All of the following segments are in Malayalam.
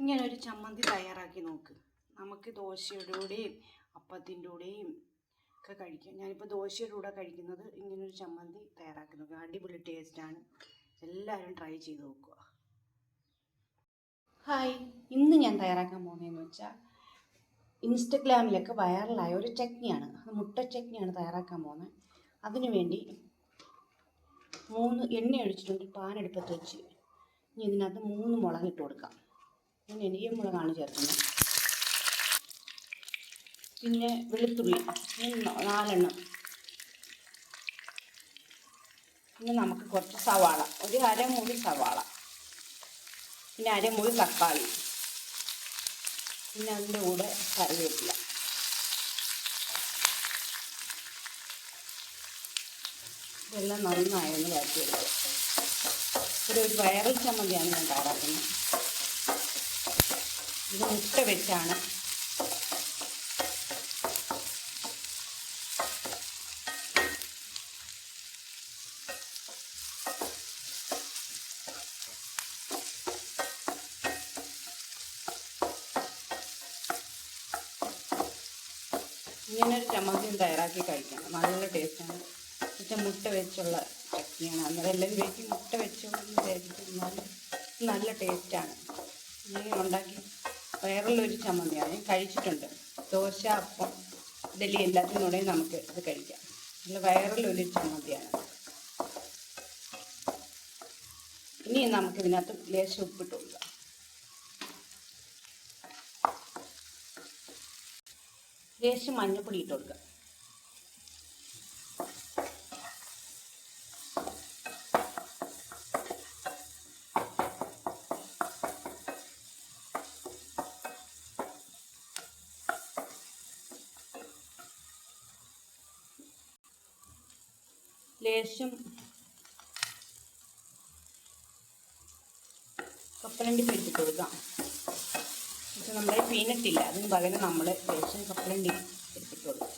ഇങ്ങനെ ഒരു ചമ്മന്തി തയ്യാറാക്കി നോക്ക്. നമുക്ക് ദോശയുടെ കൂടെയും അപ്പത്തിന്റെ കൂടെയും ഒക്കെ കഴിക്കാം. ഞാനിപ്പോൾ ദോശയുടെ കൂടെ കഴിക്കുന്നത് ഇങ്ങനൊരു ചമ്മന്തി തയ്യാറാക്കി നോക്കുക അടിപൊളി ടേസ്റ്റാണ് എല്ലാവരും ട്രൈ ചെയ്ത് നോക്കുക. ഹായ് ഇന്ന് ഞാൻ തയ്യാറാക്കാൻ പോകുന്നതെന്ന് വെച്ചാൽ ഇൻസ്റ്റഗ്രാമിലൊക്കെ വൈറലായ ഒരു ചട്നിയാണ്. മുട്ട ചട്നിയാണ് തയ്യാറാക്കാൻ പോകുന്നത്. അതിനു വേണ്ടി മൂന്ന് എണ്ണ ഒഴിച്ചിട്ടുണ്ട്. പാനെടുപ്പത്ത് വെച്ച്. ഇനി ഇതിനകത്ത് മൂന്ന് മുളകിട്ട് കൊടുക്കാം. ഞാൻ ഇനിയും മുളകാണ് ചേർക്കുന്നത് പിന്നെ വെളുത്തുള്ളി നാലെണ്ണം. പിന്നെ നമുക്ക് കുറച്ച് സവാള ഒരു അരമുറി സവാള. പിന്നെ അരമുറി തക്കാളി. പിന്നെ അതിന്റെ കൂടെ കറിവേപ്പില. ഇതെല്ലാം നന്നായൊന്ന് വഴറ്റിയെടുക്കുക ഇവിടെ ഒരു വയറൽ ചമ്മന്തിയാണ് ഞാൻ തയ്യാറാക്കുന്നത്. ഇത് മുട്ട വെച്ചാണ്. ഇങ്ങനൊരു ചമ്മന്തിയും ചമ്മന്തി തയ്യാറാക്കി കഴിക്കണം. നല്ല ടേസ്റ്റാണ് പക്ഷേ മുട്ട വെച്ചുള്ള ചട്നിയാണ്. അന്നേരം എല്ലാവരും വെച്ച് മുട്ട വെച്ചോളെന്ന് വിചാരിച്ചിരുന്നാൽ നല്ല ടേസ്റ്റാണ് ഇങ്ങനെ ഉണ്ടാക്കി വേറുള്ളൊരു ചമ്മന്തിയാണ് കഴിച്ചിട്ടുണ്ട്. ദോശ അപ്പം ഇഡലി കൂടെ നമുക്ക് ഇത് കഴിക്കാം. നല്ല വയറുള്ളൊരു ചമ്മന്തിയാണ് ഇനി നമുക്ക് നമുക്കിതിനകത്ത് ലേശം ഉപ്പിട്ട് കൊടുക്കാം. ലേശം മഞ്ഞപ്പൊടി ഇട്ട് കൊടുക്കുക ലേശം കപ്പലണ്ടി പിടിച്ചു കൊടുക്കാം. പക്ഷെ നമ്മുടെ പീനട്ടില്ല അതിന് പകരം നമ്മൾ ലേശം കപ്പലണ്ടി എടുത്തിട്ട് കൊടുക്കും.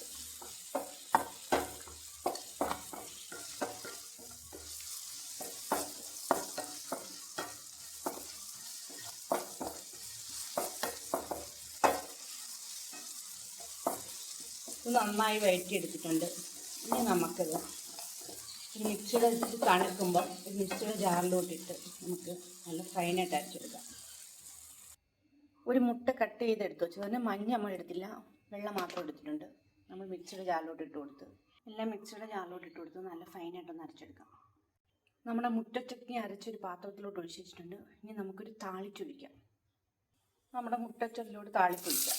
നന്നായി നന്നായി വഴറ്റിയെടുത്തിട്ടുണ്ട് ഇനി നമുക്കത് ഒരു മിക്സിയുടെ ഇത് തണുക്കുമ്പോൾ ഒരു മിക്സിയുടെ ജാറിലോട്ടിട്ട് നമുക്ക് നല്ല ഫൈനായിട്ട് അരച്ചെടുക്കാം. ഒരു മുട്ട കട്ട് ചെയ്തെടുത്ത് വെച്ചു. അതിന് മഞ്ഞ നമ്മൾ എടുത്തില്ല. വെള്ളം മാത്രം എടുത്തിട്ടുണ്ട്. നമ്മൾ മിക്സിയുടെ ജാറിലോട്ട് ഇട്ട് കൊടുത്ത്. എല്ലാം മിക്സിയുടെ ജാറിലോട്ട് ഇട്ട് കൊടുത്ത് നല്ല ഫൈനായിട്ടൊന്ന് അരച്ചെടുക്കാം. നമ്മുടെ മുട്ട ചട്നി അരച്ചൊരു പാത്രത്തിലോട്ട് ഒഴിച്ചിട്ടുണ്ട് ഇനി നമുക്കൊരു താളിച്ചൊഴിക്കാം നമ്മുടെ മുട്ടച്ചട്ടിലോട്ട് താളിപ്പൊഴിക്കാം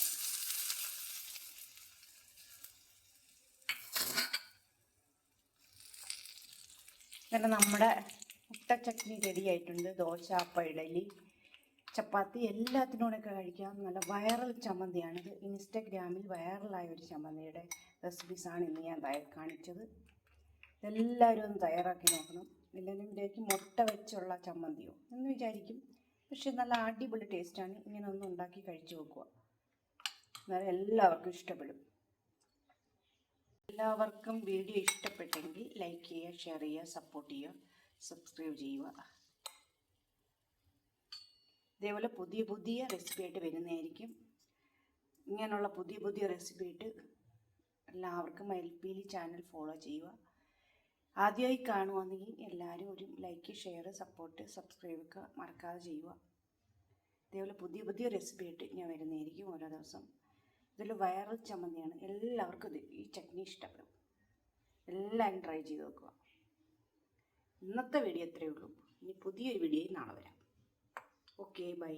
അങ്ങനെ നമ്മുടെ മുട്ട ചട്നി റെഡി ആയിട്ടുണ്ട്. ദോശ അപ്പം ഇഡലി ചപ്പാത്തി എല്ലാത്തിനോടൊക്കെ കഴിക്കാം. നല്ല വൈറൽ ചമ്മന്തിയാണിത് ഇൻസ്റ്റഗ്രാമിൽ വൈറലായ ഒരു ചമ്മന്തിയുടെ റെസിപ്പീസാണ് ഇന്ന് ഞാൻ കാണിച്ചത്. ഇതെല്ലാവരും ഒന്ന് തയ്യാറാക്കി നോക്കണം. എല്ലാവരും മുട്ട വെച്ചുള്ള ചമ്മന്തിയോ എന്ന് വിചാരിക്കും. പക്ഷെ നല്ല അടിപൊളി ടേസ്റ്റാണ് ഇങ്ങനെ ഒന്ന് ഉണ്ടാക്കി കഴിച്ചു നോക്കുക. എന്നാലും എല്ലാവർക്കും ഇഷ്ടപ്പെടും. എല്ലാവർക്കും വീഡിയോ ഇഷ്ടപ്പെട്ടെങ്കിൽ ലൈക്ക് ചെയ്യുക ഷെയർ ചെയ്യുക സപ്പോർട്ട് ചെയ്യുക സബ്സ്ക്രൈബ് ചെയ്യുക. ഇതേപോലെ പുതിയ പുതിയ റെസിപ്പി ആയിട്ട് വരുന്നതായിരിക്കും. ഇങ്ങനെയുള്ള പുതിയ പുതിയ റെസിപ്പി ആയിട്ട് എല്ലാവർക്കും മയിൽപ്പീലി ചാനൽ ഫോളോ ചെയ്യുക. ആദ്യമായി കാണുവാണെങ്കിൽ എല്ലാവരും ഒരു ലൈക്ക് ഷെയർ സപ്പോർട്ട് സബ്സ്ക്രൈബ് ഒക്കെ മറക്കാതെ ചെയ്യുക. ഇതേപോലെ പുതിയ പുതിയ റെസിപ്പി ആയിട്ട് ഞാൻ വരുന്നതായിരിക്കും ഓരോ ദിവസം. ഇതിൽ വൈറൽ ചമ്മന്തിയാണ്. എല്ലാവർക്കും ഇത് ഈ ചട്നി ഇഷ്ടപ്പെടും. എല്ലാവരും ട്രൈ ചെയ്ത് നോക്കുക. ഇന്നത്തെ വീഡിയോ ഇത്രയേ ഉള്ളൂ. ഇനി പുതിയൊരു വീഡിയോയിൽ നാളെ വരാം. Okay bye